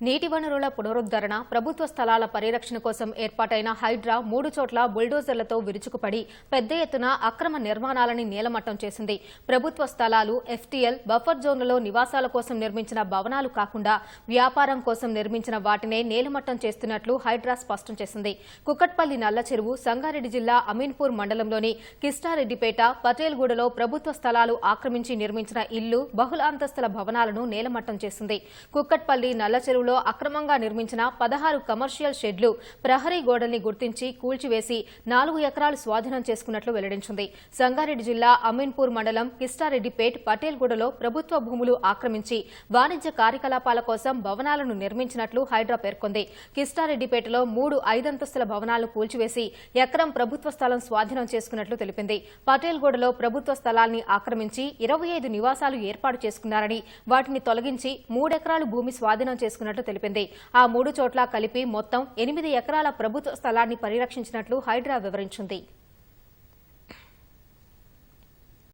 నీటి వనరుల పునరుద్ధరణ ప్రభుత్వ స్థలాల పరిరక్షణ కోసం ఏర్పాటైన హైడ్రా మూడు చోట్ల బుల్డోజర్లతో విరుచుకుపడి పెద్ద ఎత్తున అక్రమ నిర్మాణాలని నేలమట్టం చేసింది. ప్రభుత్వ స్థలాలు ఎఫ్టీఎల్ బఫర్ జోన్లలో నివాసాల కోసం నిర్మించిన భవనాలు కాకుండా వ్యాపారం కోసం నిర్మించిన వాటినే నేలమట్టం చేస్తున్నట్లు హైడ్రా స్పష్టం చేసింది. కుక్కట్పల్లి నల్ల చెరువు సంగారెడ్డి జిల్లా అమీన్పూర్ మండలంలోని కిస్టారెడ్డిపేట పటేల్గూడలో ప్రభుత్వ స్థలాలు ఆక్రమించి నిర్మించిన ఇల్లు బహుళ అంతస్తుల భవనాలను నేలమట్టం చేసింది. కుక్కట్పల్లి నల్ల చెరువు చెరువులో అక్రమంగా నిర్మించిన పదహారు కమర్షియల్ షెడ్లు ప్రహరీ గోడల్ని గుర్తించి కూల్చివేసి నాలుగు ఎకరాలు స్వాధీనం చేసుకున్నట్లు వెల్లడించింది. సంగారెడ్డి జిల్లా అమీన్పూర్ మండలం కిస్టారెడ్డిపేట్ పటేల్గూడలో ప్రభుత్వ భూములు ఆక్రమించి వాణిజ్య కార్యకలాపాల కోసం భవనాలను నిర్మించినట్లు హైడ్రా పేర్కొంది. కిస్టారెడ్డిపేటలో మూడు ఐదంతస్తుల భవనాలను కూల్చివేసి ఎకరం ప్రభుత్వ స్థలం స్వాధీనం చేసుకున్నట్లు తెలిపింది. పటేల్గూడలో ప్రభుత్వ స్థలాల్ని ఆక్రమించి ఇరవై ఐదు నివాసాలు ఏర్పాటు చేసుకున్నారని వాటిని తొలగించి మూడెకరాలు భూమి స్వాధీనం చేసుకున్నట్లు తెలిపింది. ఆ మూడు చోట్ల కలిపి మొత్తం ఎనిమిది ఎకరాల ప్రభుత్వ స్థలాన్ని పరిరక్షించినట్లు హైడ్రా వివరించింది.